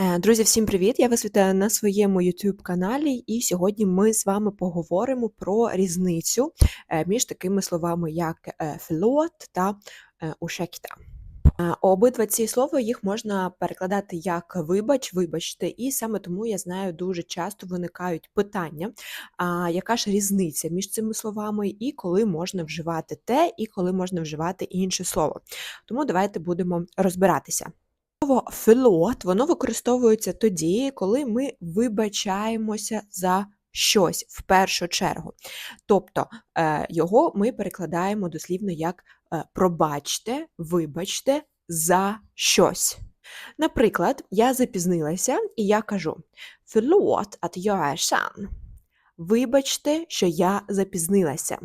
Е, Друзі, всім привіт! Я вас вітаю на своєму YouTube каналі, і сьогодні ми з вами поговоримо про різницю е, між такими словами, як та е, «ursäkta». Е, Обидва ці слова їх можна перекладати як вибач, вибачте, і саме тому я знаю, дуже часто виникають питання, а яка ж різниця між цими словами, і коли можна вживати те, і коли можна вживати інше слово. Тому давайте будемо розбиратися. Слово «förlåt» воно використовується тоді, коли ми вибачаємося за щось в першу чергу. Тобто е, його ми перекладаємо дослівно як е, пробачте, вибачте за щось. Наприклад, я запізнилася, і я кажу «förlåt att jag är sen». Вибачте, що я запізнилася.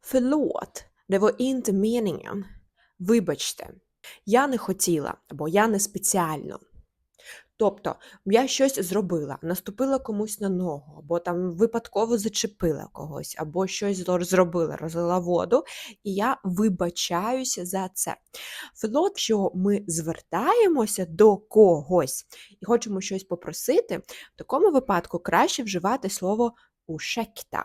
«Förlåt, det var meningen». Вибачте. Я не хотіла або я не спеціально. Тобто я щось зробила, наступила комусь на ногу, або там випадково зачепила когось, або щось зробила, розлила воду, і я вибачаюся за це. Флот, що ми звертаємося до когось і хочемо щось попросити, в такому випадку краще вживати слово ушекта.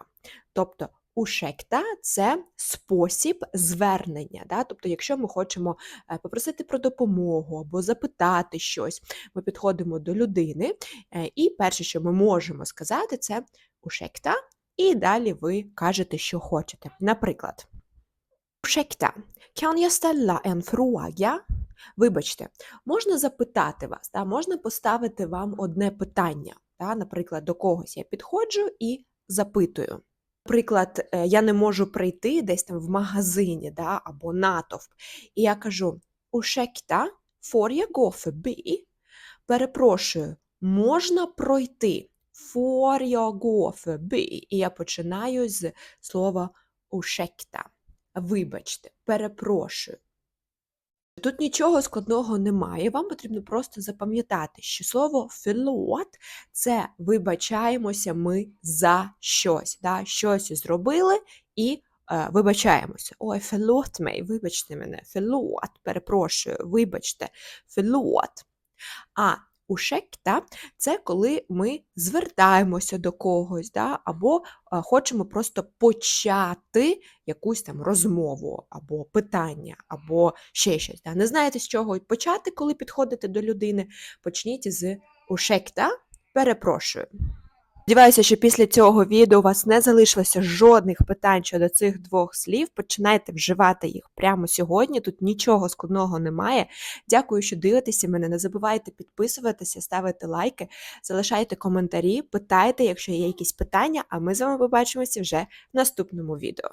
Тобто Ушекта це спосіб звернення. Да? Тобто, якщо ми хочемо е, попросити про допомогу або запитати щось, ми підходимо до людини, е, і перше, що ми можемо сказати, це ушекта, і далі ви кажете, що хочете. Наприклад, Ursäkta, kan jag ställa en fråga? Вибачте, можна запитати вас, да? можна поставити вам одне питання. Да? Наприклад, до когось я підходжу і запитую. Наприклад, е, я не можу прийти десь там в магазині да? або натовп, і я кажу: Ушекта jag gå? Перепрошую, можна пройти? Jag gå förbi? І я починаю з слова ушекта. Вибачте, перепрошую. Тут нічого складного немає. Вам потрібно просто запам'ятати, що слово «förlåt» – це вибачаємося ми за щось. Да? Щось зробили і е, вибачаємося. Ой, «förlåt мей, вибачте мене, «förlåt», перепрошую, вибачте, «förlåt». А «ursäkta» – це коли ми звертаємося до когось, да? або е, хочемо просто почати якусь там розмову, або питання, або ще щось. Да? Не знаєте, з чого почати, коли підходите до людини, почніть з ушекта, перепрошую. Сподіваюся, що після цього відео у вас не залишилося жодних питань щодо цих двох слів. Починайте вживати їх прямо сьогодні. Тут нічого складного немає. Дякую, що дивитеся мене. Не забувайте підписуватися, ставити лайки, залишайте коментарі, питайте, якщо є якісь питання, а ми з вами побачимося вже в наступному відео.